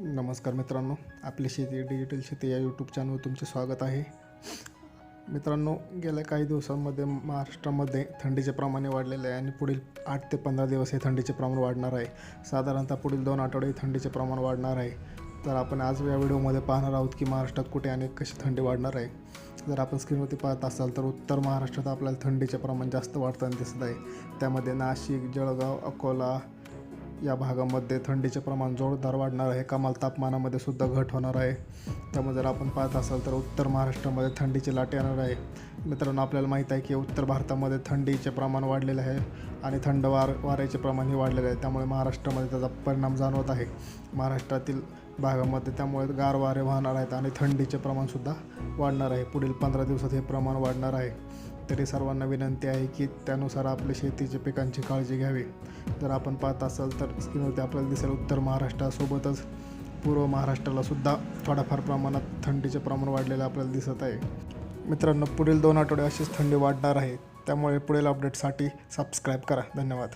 नमस्कार मित्रांनो आपली शेती डिजिटल शेती या यूट्यूब चॅनलवर तुमचे स्वागत आहे. मित्रांनो गेल्या काही दिवसांमध्ये महाराष्ट्रामध्ये थंडीचे प्रमाण वाढलेले आहे आणि पुढील आठ ते पंधरा दिवस हे थंडीचे प्रमाण वाढणार आहे. साधारणतः पुढील दोन आठवडे थंडीचे प्रमाण वाढणार आहे. तर आपण आज या व्हिडिओमध्ये पाहणार आहोत की महाराष्ट्रात कुठे आणि कशी थंडी वाढणार आहे. जर आपण स्क्रीनवरती पाहत असाल तर उत्तर महाराष्ट्रात आपल्याला थंडीचे प्रमाण जास्त वाढताना दिसत आहे. त्यामध्ये नाशिक जळगाव अकोला या भागामध्ये थंडीचे प्रमाण जोरदार वाढणार आहे. कमाल तापमानामध्ये सुद्धा घट होणार आहे. त्यामुळे जर आपण पाहत असाल तर उत्तर महाराष्ट्रामध्ये थंडीची लाट येणार आहे. मित्रांनो आपल्याला माहीत आहे की उत्तर भारतामध्ये थंडीचे प्रमाण वाढलेले आहे आणि थंड वार वाऱ्याचे प्रमाणही वाढलेले आहे. त्यामुळे महाराष्ट्रामध्ये त्याचा परिणाम जाणवत आहे. महाराष्ट्रातील भागामध्ये त्यामुळे गार वारे वाहणार आहेत आणि थंडीचे प्रमाणसुद्धा वाढणार आहे. पुढील पंधरा दिवसात हे प्रमाण वाढणार आहे. तरी सर्वांना विनंती आहे की त्यानुसार आपल्या शेतीच्या पिकांची काळजी घ्यावी. जर आपण पाहत असाल तर स्क्रीनवरती आपल्याला दिसेल उत्तर महाराष्ट्रासोबतच पूर्व महाराष्ट्राला सुद्धा थोड्याफार प्रमाणात थंडीचे प्रमाण वाढलेले आपल्याला दिसत आहे. मित्रांनो पुढील दोन आठवडे अशीच थंडी वाढणार आहे. त्यामुळे पुढील अपडेटसाठी सबस्क्राईब करा. धन्यवाद.